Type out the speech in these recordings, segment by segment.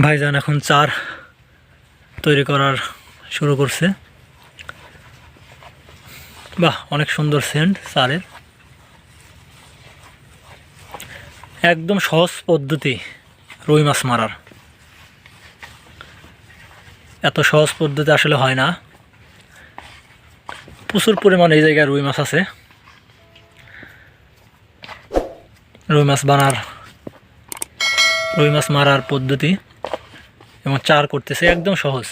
ভাইজান এখন চার তৈরি করার শুরু করছে। বাহ, অনেক সুন্দর সেন্ট চারের। একদম সহজ পদ্ধতি রুই মাছ মারার। এত সহজ পদ্ধতি আসলে হয় না। প্রচুর পরিমাণে এই জায়গায় রুই মাছ আছে। রুই মাছ বানার, রুই মাছ মারার পদ্ধতি। এবং চার করতেছে, একদম সহজ।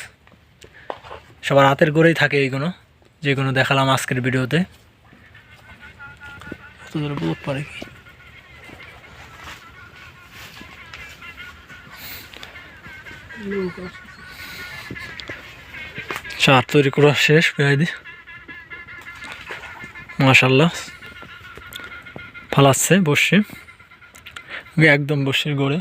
সবার হাতের গড়েই থাকে এইগুলো, যেগুলো দেখালাম আজকের ভিডিওতে। পারে কি? চার তৈরি করা শেষ পেঁয়াদি মাশাল্লাহ ফালাচ্ছে বসে একদম বসির গড়ে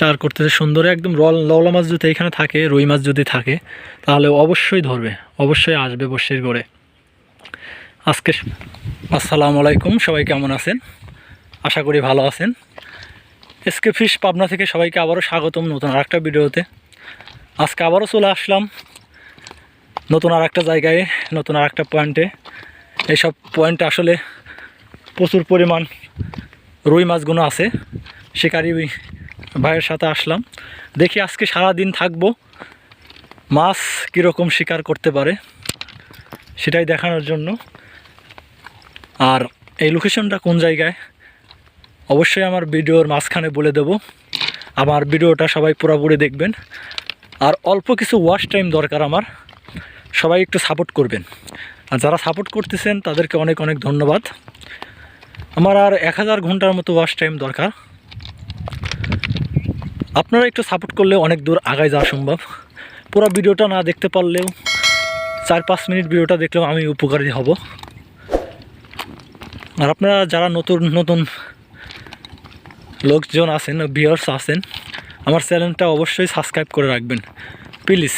চার করতেছে সুন্দর, একদম লওলা মাছ যদি এখানে থাকে, রুই মাছ যদি থাকে, তাহলে অবশ্যই ধরবে, অবশ্যই আসবে বসির গড়ে। আজকে আসসালামু আলাইকুম, সবাই কেমন আছেন? আশা করি ভালো আছেন। এসকে ফিশ পাবনা থেকে সবাইকে আবারও স্বাগতম নতুন আর একটা ভিডিওতে। আজকে আবারও চলে আসলাম নতুন আর একটা জায়গায়, নতুন আর একটা পয়েন্টে। এইসব পয়েন্টে আসলে প্রচুর পরিমাণ রুই মাছগুলো আছে। শিকারি ভাইয়ের সাথে আসলাম। দেখি আজকে সারা দিন থাকব। মাছ কীরকম শিকার করতে পারে, সেটাই দেখানোর জন্য। আর এই লোকেশনটা কোন জায়গায়, অবশ্যই আমার ভিডিওর মাঝখানে বলে দেব। আমার ভিডিওটা সবাই পুরোপুরি দেখবেন। আর অল্প কিছু ওয়াশ টাইম দরকার আমার। সবাই একটু সাপোর্ট করবেন। আর যারা সাপোর্ট করতেছেন, তাদেরকে অনেক অনেক ধন্যবাদ। আমার আর এক হাজার ঘণ্টার মতো ওয়াশ টাইম দরকার। আপনারা একটু সাপোর্ট করলে অনেক দূর আগায় যাওয়া সম্ভব। পুরো ভিডিওটা না দেখতে পারলেও চার পাঁচ মিনিট ভিডিওটা দেখলেও আমি উপকারী হব। আর আপনারা যারা নতুন নতুন লোকজন আছেন ভিউয়ার্স আছেন, আমার চ্যানেলটা অবশ্যই সাবস্ক্রাইব করে রাখবেন প্লিজ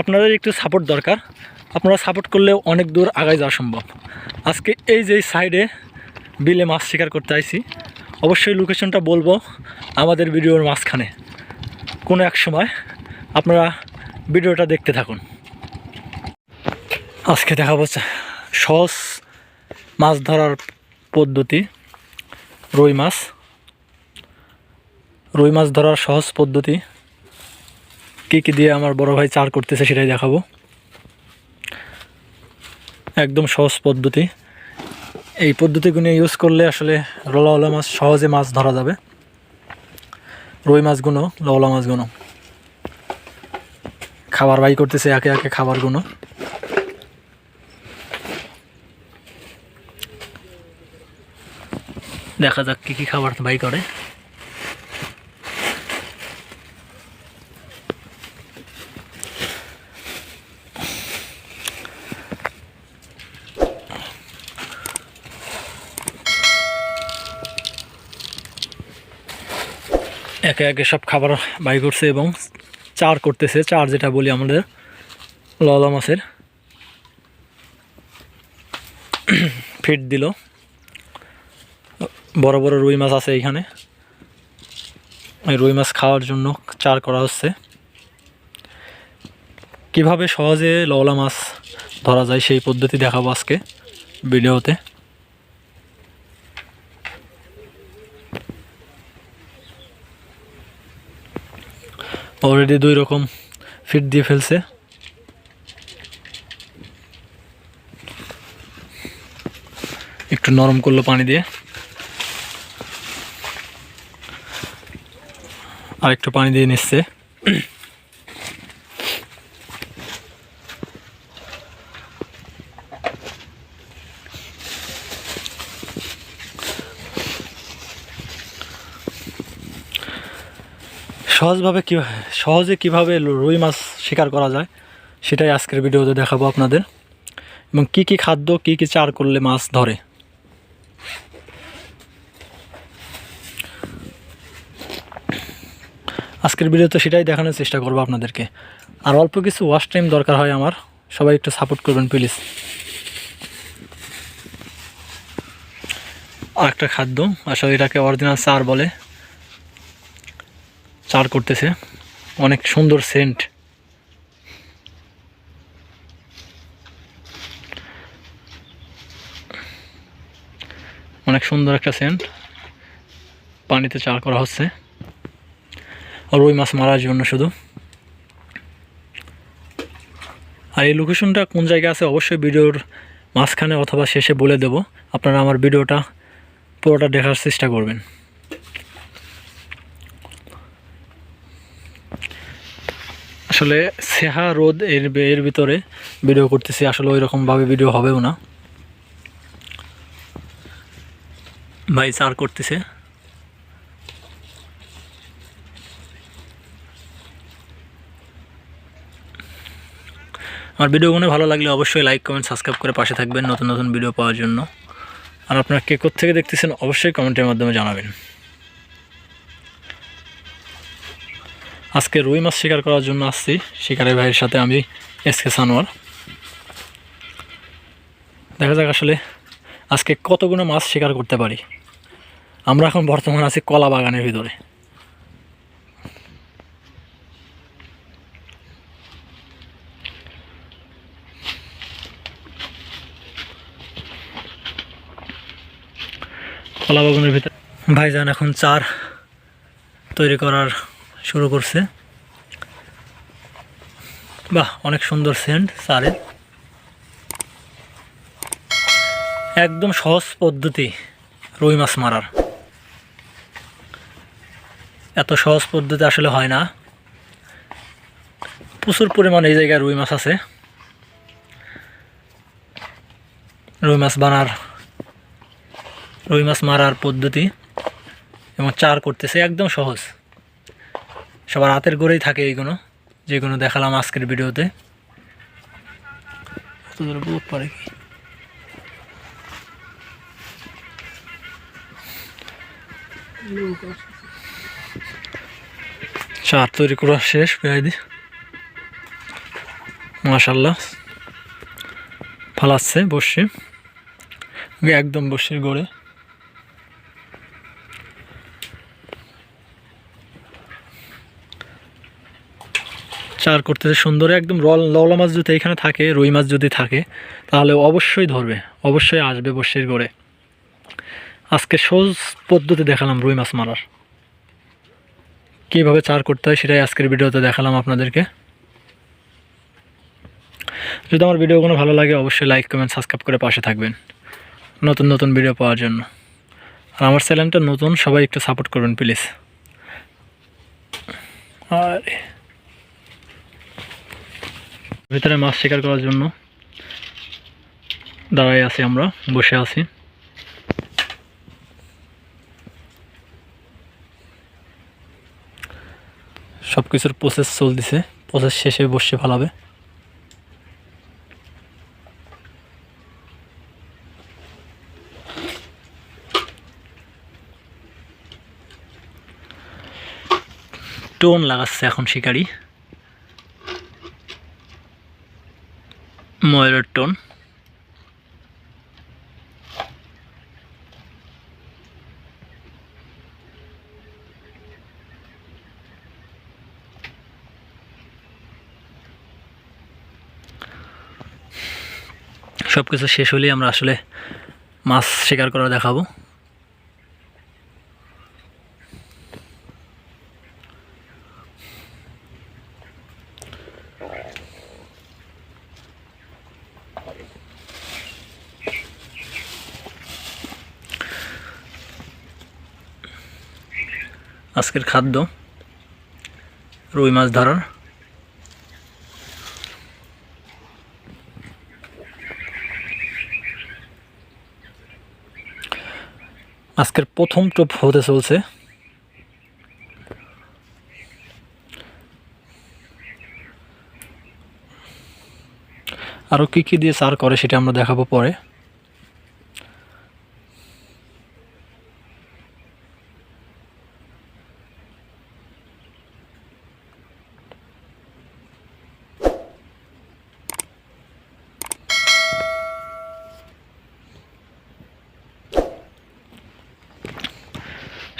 আপনাদের একটু সাপোর্ট দরকার। আপনারা সাপোর্ট করলেও অনেক দূর আগায় যাওয়া সম্ভব। আজকে এই যে সাইডে বিলে মাছ শিকার করতে আইছি। অবশ্যই লোকেশনটা বলব আমাদের ভিডিওর মাঝখানে। কোনো এক সময় আপনারা ভিডিওটা দেখতে থাকুন। আজকে দেখাবো সহজ মাছ ধরার পদ্ধতি, রুই মাছ। রুই মাছ ধরার সহজ পদ্ধতি, কী কী দিয়ে আমার বড় ভাই চার করতেছে সেটাই দেখাবো। একদম সহজ পদ্ধতি। এই পদ্ধতিগুলো ইউজ করলে আসলে লওলা মাছ সহজে মাছ ধরা যাবে। রুই মাছগুলো লওলা মাছগুলো। খাবার বাই করতেছে একে একে খাবারগুলো। দেখা যাক কী কী খাবার বাই করে। একে একে সব খাবার বাই করছে এবং চার করতেছে। চার যেটা বলি আমাদের ললা মাছের। ফিট দিল। বড় বড় রুই মাছ আছে এইখানে এই রুই মাছ খাওয়ার জন্য চার করা হচ্ছে। কীভাবে সহজে লওলা মাছ ধরা যায় সেই পদ্ধতি দেখাবো আজকে ভিডিওতে। অলরেডি দুই রকম ফিট দিয়ে ফেলছে। একটু নরম করল পানি দিয়ে। আর একটু পানি দিয়ে নিচ্ছে। সহজভাবে কী সহজে কীভাবে রুই মাছ শিকার করা যায়, সেটাই আজকের ভিডিওতে দেখাবো আপনাদের। এবং কি কি খাদ্য, কি কি চার করলে মাছ ধরে। আজকের ভিডিওতে সেটাই দেখানোর চেষ্টা করব আপনাদেরকে। আর অল্প কিছু ওয়াশ টাইম দরকার হয় আমার, সবাই একটু সাপোর্ট করবেন, প্লিজ। আরেকটা খাদ্য, আসলে এটাকে অরিজিনাল চার বলে। চার করতেছে। অনেক সুন্দর সেন্ট অনেক সুন্দর একটা সেন্ট পানিতে চার করা হচ্ছে। আর রুই মাছ মারার জন্য শুধু। আর এই লোকেশনটা কোন জায়গায় আছে অবশ্যই ভিডিওর মাঝখানে অথবা শেষে বলে দেব। আপনারা আমার ভিডিওটা পুরোটা দেখার চেষ্টা করবেন। আসলে সেহা রোদ এর এর ভিতরে ভিডিও করতেছি। আসলে ওই রকমভাবে ভিডিও হবেও না। ভাই চার করতেছে। আমার ভিডিওগুলো ভালো লাগলে অবশ্যই লাইক কমেন্ট সাবস্ক্রাইব করে পাশে থাকবেন নতুন নতুন ভিডিও পাওয়ার জন্য। আর আপনারা কে থেকে দেখতেছেন অবশ্যই কমেন্টের মাধ্যমে জানাবেন। আজকে রুই মাছ শিকার করার জন্য আসছি। শিকারের ভাইয়ের সাথে আমি এস কে সানোয়ার। দেখা যাক আসলে আজকে কতগুলো মাছ শিকার করতে পারি। আমরা এখন বর্তমান আছি কলা বাগানের ভিতরে। কলা বাগানের ভিতরে ভাইজান এখন চার তৈরি করার শুরু করছে। বাহ, অনেক সুন্দর সেন্ট চারের একদম সহজ পদ্ধতি, রুই মাছ মারার। এত সহজ পদ্ধতি আসলে হয় না। প্রচুর পরিমাণে এই জায়গায় রুই মাছ আছে। রুই মাছ বানার, রুই মাছ মারার পদ্ধতি এবং চার করতেছে, একদম সহজ। সবার হাতের গড়েই থাকে এইগুলো, যেগুলো দেখালাম আজকের ভিডিওতে। চার তৈরি করা শেষ প্রায় দি। মাশাল্লাহ ফালাচ্ছে বসে একদম বসির গড়ে চার করতেছে, সুন্দর, একদম লওলা মাছ যদি এখানে থাকে, রুই মাছ যদি থাকে, তাহলে অবশ্যই ধরবে, অবশ্যই আসবে বসির গড়ে। আজকে সহজ পদ্ধতি দেখালাম রুই মাছ মারার। কীভাবে চার করতে হয় সেটাই আজকের ভিডিওতে দেখালাম আপনাদেরকে। যদি আমার ভিডিওগুলো ভালো লাগে, অবশ্যই লাইক, কমেন্ট, সাবস্ক্রাইব করে পাশে থাকবেন। নতুন নতুন ভিডিও পাওয়ার জন্য। আর আমার চ্যানেলটা নতুন, সবাই একটু সাপোর্ট করবেন, প্লিজ। আর ভিতরে মাছ শিকার করার জন্য দাঁড়াই আছি আমরা, বসে আছি। সব কিছুর প্রসেস চলতেছে প্রসেস শেষে বসে ফেলাবে। টোন লাগাচ্ছে এখন শিকারি। ময়ূরের টোন। সব কিছু শেষ হলেই আমরা আসলে মাছ শিকার করা দেখাবো। আজকের খাদ্য রুই মাছ ধরার। আজকের প্রথম টোপ হতে চলছে আরও কী কী দিয়ে সার করে সেটা আমরা দেখাবো পরে।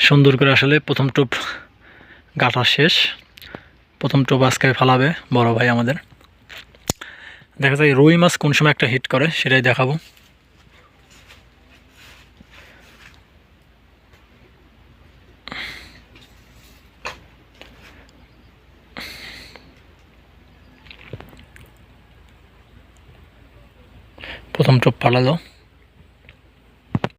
সুন্দর করে আসলে প্রথম টোপ গাঁথা শেষ। প্রথম টোপ আজকে ফালাবে বড় ভাই আমাদের। দেখা যায় রুই মাছ কোন সময় একটা হিট করে সেটাই দেখাবো। প্রথম টোপ ফালালো